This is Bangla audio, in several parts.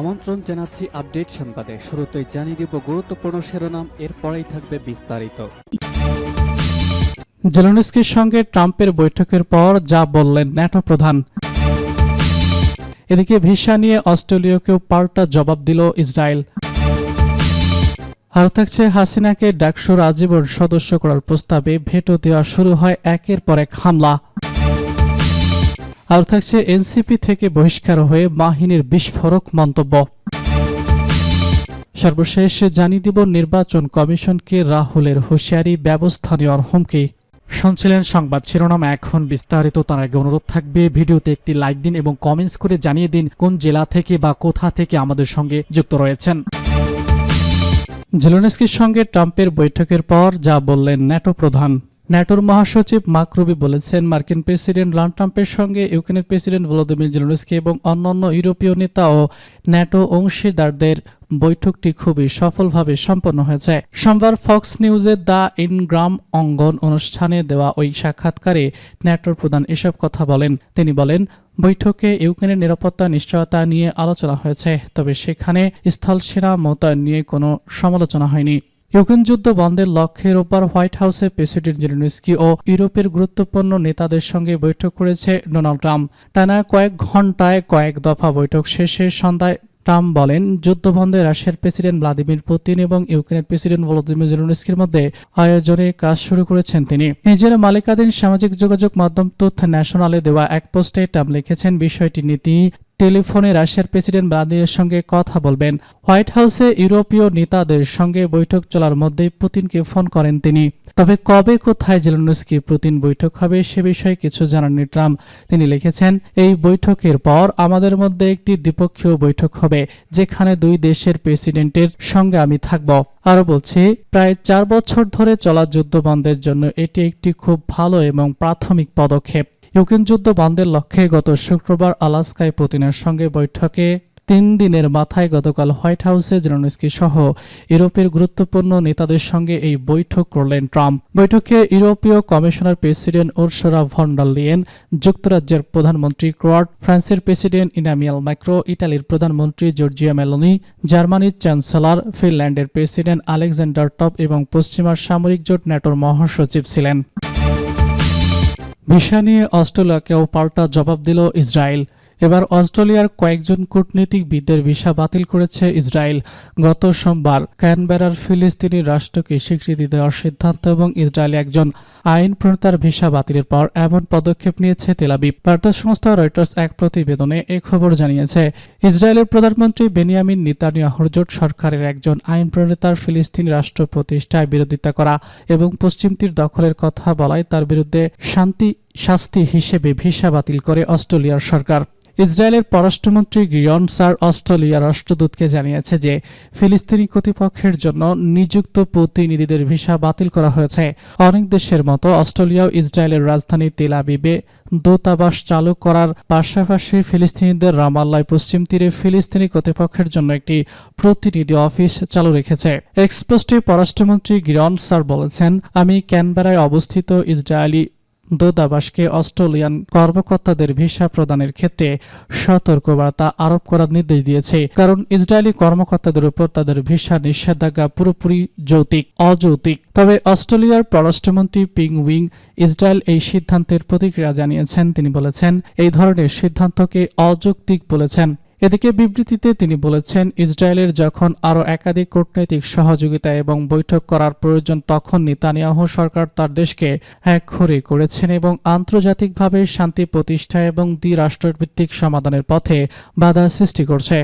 আমন্ত্রণ জানাচ্ছি আপডেট সংবাদে। শুরুতেই জানিয়ে দিব গুরুত্বপূর্ণ শিরোনাম, এরপরেই থাকবে বিস্তারিত। জেলেনস্কির সঙ্গে ট্রাম্পের বৈঠকের পর যা বললেন ন্যাটো প্রধান। এদিকে ভিসা নিয়ে অস্ট্রেলিয়াকেও পাল্টা জবাব দিল ইসরায়েল। আর থাকছে হাসিনাকে ডাকসুর আজীবন সদস্য করার প্রস্তাবে ভেটো দেওয়া শুরু হয় একের পর এক হামলা। আর থাকছে এনসিপি থেকে বহিষ্কার হয়ে বাহিনীর বিস্ফোরক মন্তব্য। সর্বশেষ জানিয়ে দিব নির্বাচন কমিশনকে রাহুলের হুঁশিয়ারি, ব্যবস্থা নেওয়ার হুমকি। শুনছিলেন সংবাদ শিরোনাম, এখন বিস্তারিত, তার আগে অনুরোধ থাকবে, ভিডিওতে একটি লাইক দিন এবং কমেন্টস করে জানিয়ে দিন কোন জেলা থেকে বা কোথা থেকে আমাদের সঙ্গে যুক্ত রয়েছেন। জেলোনেস্কির সঙ্গে ট্রাম্পের বৈঠকের পর যা বললেন ন্যাটো প্রধান। ন্যাটোর মহাসচিব মাকরুবি বলেছেন, মার্কিন প্রেসিডেন্ট ডোনাল্ড ট্রাম্পের সঙ্গে ইউক্রেনের প্রেসিডেন্ট ভলোদিমির জেলোনেস্কি এবং অন্যান্য ইউরোপীয় নেতা ও ন্যাটো অংশীদারদের বৈঠকটি খুবই সফলভাবে সম্পন্ন হয়েছে। সোমবার ফক্স নিউজের দ্য ইনগ্রাম অঙ্গন অনুষ্ঠানে দেওয়া ওই সাক্ষাৎকারে ন্যাটোর প্রধান এসব কথা বলেন। তিনি বলেন, বৈঠকে ইউক্রেনের নিরাপত্তা, নিশ্চয়তা নিয়ে আলোচনা হয়েছে, তবে সেখানে স্থল সেনা মোতায়েন নিয়ে কোনো সমালোচনা হয়নি। ইউক্রেন যুদ্ধ বন্ধের লক্ষ্যের রোববার হোয়াইট হাউসে প্রেসিডেন্ট জেলেনস্কি ও ইউরোপের গুরুত্বপূর্ণ নেতাদের সঙ্গে বৈঠক করেছে ডোনাল্ড ট্রাম্প। টানা কয়েক ঘন্টায় কয়েক দফা বৈঠক শেষে সন্ধ্যায় ট্রাম্প বলেন, যুদ্ধবন্ধে রাশিয়ার প্রেসিডেন্ট ভ্লাদিমির পুতিন এবং ইউক্রেনের প্রেসিডেন্ট ভলোদিমির জেলেনস্কির মধ্যে আয়োজনে কাজ শুরু করেছেন তিনি। নিজের মালিকাধীন সামাজিক যোগাযোগ মাধ্যম তথ্য ন্যাশনালে দেওয়া এক পোস্টে ট্রাম্প লিখেছেন, বিষয়টি নীতি টেলিফোনে রাশিয়ার প্রেসিডেন্ট ভ্লাদিমিরের সঙ্গে কথা বলবেন। হোয়াইট হাউসে ইউরোপীয় নেতাদের সঙ্গে বৈঠক চলার মধ্যেই পুতিনকে ফোন করেন তিনি। তবে কবে কোথায় জেলেনস্কি পুতিন বৈঠক হবে সে বিষয়ে কিছু জানাননি ট্রাম্প। তিনি লিখেছেন, এই বৈঠকের পর আমাদের মধ্যে একটি দ্বিপক্ষীয় বৈঠক হবে, যেখানে দুই দেশের প্রেসিডেন্টের সঙ্গে আমি থাকব। আরও বলছি, প্রায় চার বছর ধরে চলা যুদ্ধ বন্ধের জন্য এটি একটি খুব ভালো এবং প্রাথমিক পদক্ষেপ। ইউক্রেন যুদ্ধ বন্ধের লক্ষ্যে গত শুক্রবার আলাস্কায় পুতিনের সঙ্গে বৈঠকে তিন দিনের মাথায় গতকাল হোয়াইট হাউসে জেলনস্কি সহ ইউরোপের গুরুত্বপূর্ণ নেতাদের সঙ্গে এই বৈঠক করলেন ট্রাম্প। বৈঠকে ইউরোপীয় commissioner president Ursula von der Leyen, যুক্তরাজ্যের প্রধানমন্ত্রী ক্রোয়াট ফ্রান্সের প্রেসিডেন্ট ইনামিয়াল ম্যাক্রো ইটালির প্রধানমন্ত্রী জর্জিয়া মেলোনি, জার্মানির চ্যান্সেলর, ফিনল্যান্ডের প্রেসিডেন্ট আলেকজান্ডার টপ এবং পশ্চিমার সামরিক জোট ন্যাটোর মহাসচিব ছিলেন। ভিসা নিয়ে অস্ট্রেলিয়াকেও পাল্টা জবাব দিল ইসরায়েল। এবার অস্ট্রেলিয়ার কয়েকজন কূটনীতিকবিদদের ভিসা বাতিল করেছে ইসরায়েল। গত সোমবার ক্যানবেরার ফিলিস্তিনি রাষ্ট্রকে স্বীকৃতি দেওয়ার সিদ্ধান্ত এবং ইসরায়েল একজন আইন প্রণেতার ভিসা বাতিলের পর এমন পদক্ষেপ নিয়েছে তেলাবিব বার্তা সংস্থা রয়টার্স এক প্রতিবেদনে এ খবর জানিয়েছে, ইসরায়েলের প্রধানমন্ত্রী বেনিয়ামিন নিতানিয়াহুর জোট সরকারের একজন আইন প্রণেতার ফিলিস্তিনি রাষ্ট্র প্রতিষ্ঠায় বিরোধিতা করা এবং পশ্চিম তীর দখলের কথা বলায় তার বিরুদ্ধে শান্তি শাস্তি হিসেবে ভিসা বাতিল করে অস্ট্রেলিয়ার সরকার। ইসরায়েলের পররাষ্ট্রমন্ত্রী গিয়ন সার অস্ট্রেলিয়ার রাষ্ট্রদূতকে জানিয়েছে যে, ফিলিস্তিনি কর্তৃপক্ষের জন্য নিযুক্ত প্রতিনিধিদের ভিসা বাতিল করা হয়েছে। অনেক দেশের মতো অস্ট্রেলিয়াও ইসরায়েলের রাজধানী তেল আবিবে দূতাবাস চালু করার পাশাপাশি ফিলিস্তিনিদের রামাল্লায় পশ্চিম তীরে ফিলিস্তিনি কর্তৃপক্ষের জন্য একটি প্রতিনিধি অফিস চালু রেখেছে। এক্সপ্রেসটি পররাষ্ট্রমন্ত্রী গিরন স্যার বলেছেন, আমি ক্যানবেরায় অবস্থিত ইসরায়েলি দূতাবাসকে অস্ট্রেলিয়ান কর্মকর্তাদের ভিসা প্রদানের ক্ষেত্রে সতর্কবার্তা আরোপ করার নির্দেশ দিয়েছে। কারণ ইসরায়েলি কর্মকর্তাদের উপর তাদের ভিসা নিষেধাজ্ঞা পুরোপুরি যৌতিক অযৌতিক তবে অস্ট্রেলিয়ার পররাষ্ট্রমন্ত্রী পিং উইং ইসরায়েল এই সিদ্ধান্তের প্রতিক্রিয়া জানিয়েছেন। তিনি বলেছেন, এই ধরনের সিদ্ধান্তকে অযৌক্তিক বলেছেন। এদিকে বিবৃতিতে তিনি বলেছেন, ইসরায়েলের যখন আরও একাধিক কূটনৈতিক সহযোগিতা এবং বৈঠক করার প্রয়োজন, তখন নেতানিয়াহু সরকার তার দেশকে একঘরে করেছেন এবং আন্তর্জাতিকভাবে শান্তি প্রতিষ্ঠা এবং দ্বিরাষ্ট্রভিত্তিক সমাধানের পথে বাধা সৃষ্টি করছে।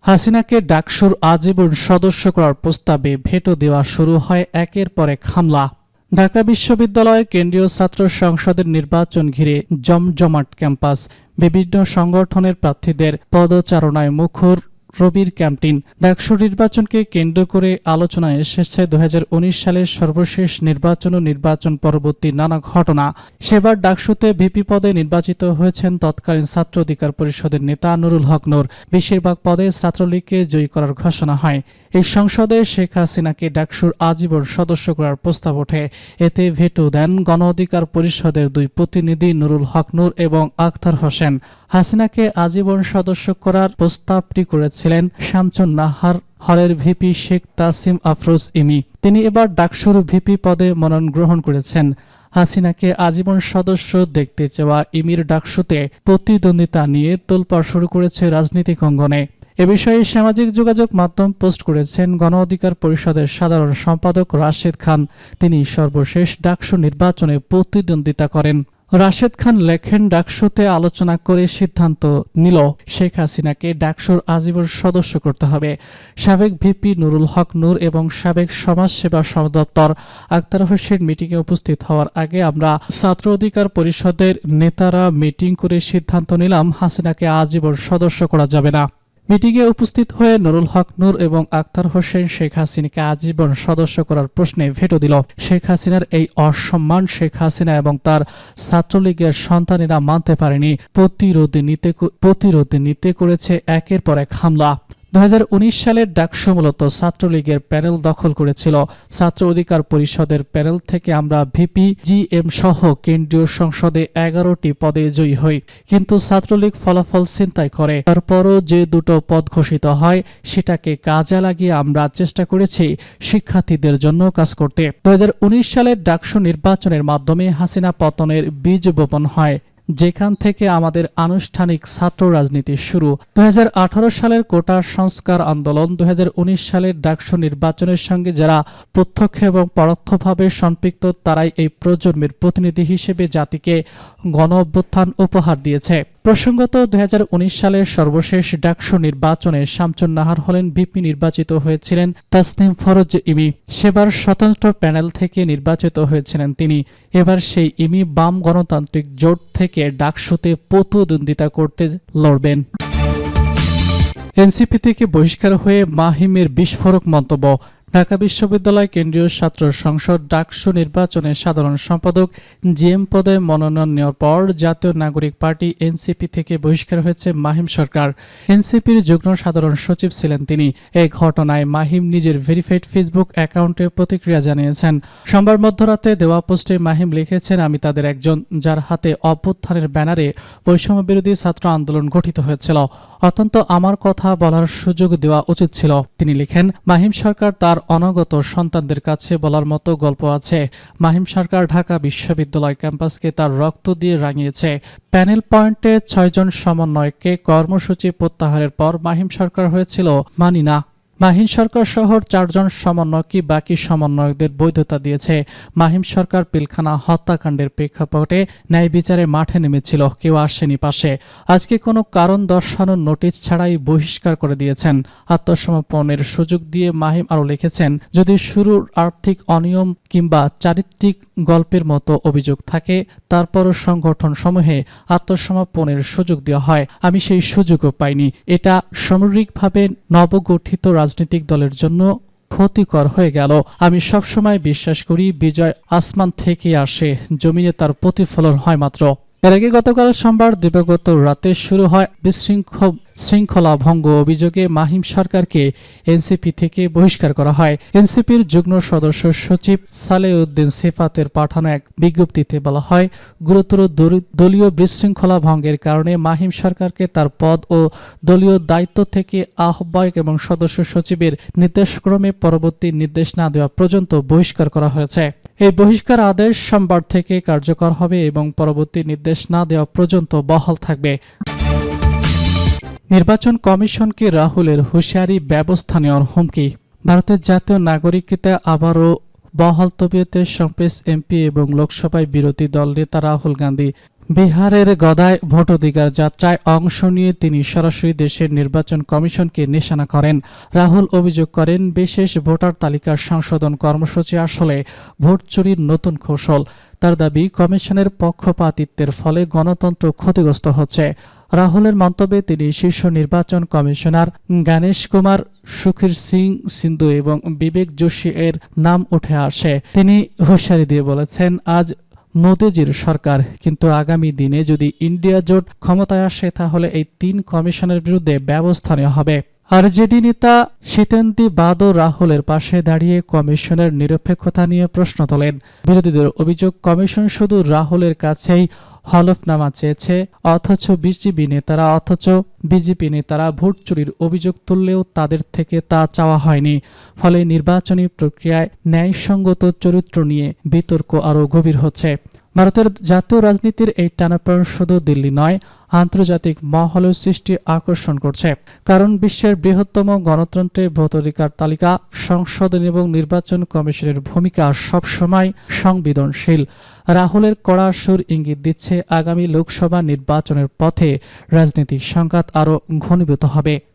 হাসিনাকে ডাকসুর আজীবন সদস্য করার প্রস্তাবে ভেটো দেওয়া শুরু হয় একের পর এক হামলা। ঢাকা বিশ্ববিদ্যালয়ের কেন্দ্রীয় ছাত্র সংসদের নির্বাচন ঘিরে জমজমাট ক্যাম্পাস। বিভিন্ন সংগঠনের প্রার্থীদের পদচারণায় মুখর রবির ক্যাম্পটিন ডাকসু নির্বাচনকে কেন্দ্র করে আলোচনায় এসেছে দু হাজার উনিশ সালের সর্বশেষ নির্বাচন ও নির্বাচন পরবর্তী নানা ঘটনা। সেবার ডাকসুতে ভিপি পদে নির্বাচিত হয়েছেন তৎকালীন ছাত্র অধিকার পরিষদের নেতা নুরুল হক নূর। বেশিরভাগ পদে ছাত্রলীগকে জয়ী করার ঘোষণা হয়। এই সংসদে শেখ হাসিনাকে ডাকসুর আজীবন সদস্য করার প্রস্তাব ওঠে। এতে ভেটো দেন গণ অধিকার পরিষদের দুই প্রতিনিধি নুরুল হক নূর এবং আখতার হোসেন। হাসিনাকে আজীবন সদস্য করার প্রস্তাবটি করেছিলেন শামচুন নাহার হলের ভিপি শেখ তাসিম আফরোজ ইমি। তিনি এবার ডাকসুর ভিপি পদে মনোনয়ন গ্রহণ করেছেন। হাসিনাকে আজীবন সদস্য দেখতে চাওয়া ইমির ডাকসুতে প্রতিদ্বন্দ্বিতা নিয়ে তোলপাড় শুরু করেছে রাজনৈতিক অঙ্গনে। এ বিষয়ে সামাজিক যোগাযোগ মাধ্যম পোস্ট করেছেন গণ অধিকার পরিষদের সাধারণ সম্পাদক রাশেদ খান। তিনি সর্বশেষ ডাকসু নির্বাচনে প্রতিদ্বন্দ্বিতা করেন। রাশেদ খান লেখেন, ডাকসুতে আলোচনা করে সিদ্ধান্ত নিল। শেখ হাসিনাকে ডাকসুর আজীবন সদস্য করতে হবে। সাবেক ভিপি নুরুল হক নূর এবং সাবেক সমাজসেবা সদপ্তর আক্তার হোসেন মিটিংয়ে উপস্থিত হওয়ার আগে আমরা ছাত্র অধিকার পরিষদের নেতারা মিটিং করে সিদ্ধান্ত নিলাম, হাসিনাকে আজীবন সদস্য করা যাবে না। মিটিংয়ে উপস্থিত হয়ে নুরুল হক, নূর এবং আক্তার হোসেন শেখ হাসিনাকে আজীবন সদস্য করার প্রশ্নে ভেটো দিল। শেখ হাসিনার এই অসম্মান শেখ হাসিনা এবং তার ছাত্রলীগের সন্তানেরা মানতে পারেনি। প্রতিরোধ নিতে প্রতিরোধ নিতে করেছে একের পর এক হামলা। দু সালের ডাকসু মূলত ছাত্রলীগের প্যানেল দখল করেছিল। ছাত্র অধিকার পরিষদের প্যানেল থেকে আমরা ভিপি, জিএম সহ কেন্দ্রীয় সংসদে এগারোটি পদে জয়ী হই। কিন্তু ছাত্রলীগ ফলাফল চিন্তাই করে। তারপরও যে দুটো পদ ঘোষিত হয়, সেটাকে কাজে লাগিয়ে আমরা চেষ্টা করেছি শিক্ষার্থীদের জন্য কাজ করতে। দু হাজার উনিশ সালের ডাকসু নির্বাচনের মাধ্যমে হাসিনা পতনের বীজ বপন হয়। যেখান থেকে আমাদের আনুষ্ঠানিক ছাত্র রাজনীতি শুরু। দু হাজার আঠারো সালের কোটা সংস্কার আন্দোলন দু হাজার উনিশ সালের ডাকসু নির্বাচনের সঙ্গে যারা প্রত্যক্ষ এবং পরোক্ষভাবে সম্পৃক্ত, তারাই এই প্রজন্মের প্রতিনিধি হিসেবে জাতিকে গণ অভ্যুত্থান উপহার দিয়েছে। প্রসঙ্গত দু হাজার উনিশ সালের সর্বশেষ ডাকসু নির্বাচনে শামচুন নাহার হলেন ভিপি নির্বাচিত হয়েছিলেন তাসনিম ফরজ ইমি। সেবার স্বতন্ত্র প্যানেল থেকে নির্বাচিত হয়েছিলেন তিনি। এবার সেই ইমি বাম গণতান্ত্রিক জোট থেকে ডাকসুতে প্রতিদ্বন্দ্বিতা করতে লড়বেন। এনসিপি থেকে বহিষ্কার হয়ে মাহিমের বিস্ফোরক মন্তব্য। ঢাকা বিশ্ববিদ্যালয় কেন্দ্রীয় ছাত্র সংসদ ডাকসু নির্বাচনে সাধারণ সম্পাদক জিএম পদে মনোনয়ন নেওয়ার পর জাতীয় নাগরিক পার্টি এনসিপি থেকে বহিষ্কার হয়েছে মাহিম সরকার। এনসিপির যুগ্ম সাধারণ সচিব ছিলেন তিনি। এই ঘটনায় মাহিম নিজের ভেরিফাইড ফেসবুক অ্যাকাউন্টে প্রতিক্রিয়া জানিয়েছেন। সোমবার মধ্যরাতে দেওয়া পোস্টে মাহিম লিখেছেন, আমি তাদের একজন যার হাতে অভ্যুত্থানের ব্যানারে বৈষম্য বিরোধী ছাত্র আন্দোলন গঠিত হয়েছিল। অত্যন্ত আমার কথা বলার সুযোগ দেওয়া উচিত ছিল। তিনি লিখেন, মাহিম সরকার তার অনাগত সন্তানদের কাছে বলার মতো গল্প আছে। মাহিম সরকার ঢাকা বিশ্ববিদ্যালয় ক্যাম্পাসকে তার রক্ত দিয়ে রাঙিয়েছে। প্যানেল পয়েন্টে ছয়জন সমন্বয়কে কর্মসূচি প্রত্যাহারের পর মাহিম সরকার হয়েছিল মানি মাহিম সরকার শহর চারজন সমন্বয়কই বাকি সমন্বয়কদের বৈধতা দিয়েছে? মাহিম সরকার পিলখানা হত্যাকাণ্ডের প্রেক্ষাপটে ন্যায় বিচারে মাঠে নেমেছিল, কেউ আসেনি পাশে। আজকে কোনো কারণ দর্শানোর নোটিশ ছাড়াই বহিষ্কার করে দিয়েছেন। আত্মসমর্পণের সুযোগ দিয়ে মাহিম আরও লিখেছেন, যদি শুরুর আর্থিক অনিয়ম কিংবা চারিত্রিক গল্পের মতো অভিযোগ থাকে, তারপরও সংগঠন সমূহে আত্মসমর্পণের সুযোগ দেওয়া হয়। আমি সেই সুযোগও পাইনি। এটা সামরিকভাবে নবগঠিত রাজনৈতিক দলের জন্য ক্ষতিকর হয়ে গেল। আমি সবসময় বিশ্বাস করি, বিজয় আসমান থেকে আসে, জমিনে তার প্রতিফলন হয় মাত্র। এর আগে গতকাল সোমবার দিবাগত রাতে শুরু হয় বিশৃঙ্খল শৃঙ্খলা ভঙ্গ অভিযোগে মাহিম সরকারকে এনসিপি থেকে বহিষ্কার করা হয়। এনসিপির যুগ্ম সদস্য সচিব সালেউদ্দিন সিফাতের পাঠানো এক বিজ্ঞপ্তিতে বলা হয়, গুরুতর দলীয় বিশৃঙ্খলা ভঙ্গের কারণে মাহিম সরকারকে তার পদ ও দলীয় দায়িত্ব থেকে আহ্বায়ক এবং সদস্য সচিবের নির্দেশক্রমে পরবর্তী নির্দেশ না দেওয়া পর্যন্ত বহিষ্কার করা হয়েছে। এই বহিষ্কার আদেশ সোমবার থেকে কার্যকর হবে এবং পরবর্তী নির্দেশ না দেওয়া পর্যন্ত বহাল থাকবে। নির্বাচন কমিশনকে রাহুলের হুঁশিয়ারি ব্যবস্থা নেওয়ার হুমকি। ভারতের জাতীয় নাগরিকতা আবারও বহাল তবিয়তে সংপ্রেস এমপি এবং লোকসভায় বিরোধী দল নেতা রাহুল গান্ধী। বিহারের গদায় ভোটাধিকার যাত্রায় অংশ নিয়ে তিনি সরাসরি দেশের নির্বাচন কমিশনকে নিশানা করেন। রাহুল অভিযোগ করেন, বিশেষ ভোটার তালিকার সংশোধন কর্মসূচি আসলে ভোট চুরির নতুন কৌশল। তার দাবি, কমিশনের পক্ষপাতিত্বের ফলে গণতন্ত্র ক্ষতিগ্রস্ত হচ্ছে। রাহুলের মন্তব্যে তিনি শীর্ষ নির্বাচন কমিশনার গণেশ কুমার, সুখীর সিং সিন্ধু এবং বিবেক যোশী এর নাম উঠে আসে। তিনি হুঁশিয়ারি দিয়ে বলেছেন, আজ মোদীজির সরকার, কিন্তু আগামী দিনে যদি ইন্ডিয়া জোট ক্ষমতায় আসে, তাহলে এই তিন কমিশনের বিরুদ্ধে ব্যবস্থা নেওয়া হবে। আরজেডি নেতা শীতেন্দি বাদো রাহুলের পাশে দাঁড়িয়ে কমিশনের নিরপেক্ষতা নিয়ে প্রশ্ন তোলেন। বিরোধীদের অভিযোগ, কমিশন শুধু রাহুলের কাছেই হলফনামা চেয়েছে, অথচ বিজেপি নেতারা, অথচ বিজেপি নেতারা ভোট চুরির অভিযোগ তুললেও তাদের থেকে তা চাওয়া হয়নি। ফলে নির্বাচনী প্রক্রিয়ায় ন্যায়সঙ্গত চরিত্র নিয়ে বিতর্ক আরও গভীর হচ্ছে। ভারতের জাতীয় রাজনীতির এই টানাপড়েন শুধু দিল্লি নয়, আন্তর্জাতিক মহলেও সৃষ্টি আকর্ষণ করছে। কারণ বিশ্বের বৃহত্তম গণতন্ত্রে ভোটাধিকার তালিকা সংশোধন এবং নির্বাচন কমিশনের ভূমিকা সবসময় সংবেদনশীল। রাহুলের কড়া সুর ইঙ্গিত দিচ্ছে আগামী লোকসভা নির্বাচনের পথে রাজনৈতিক সংঘাত আরও ঘনীভূত হবে।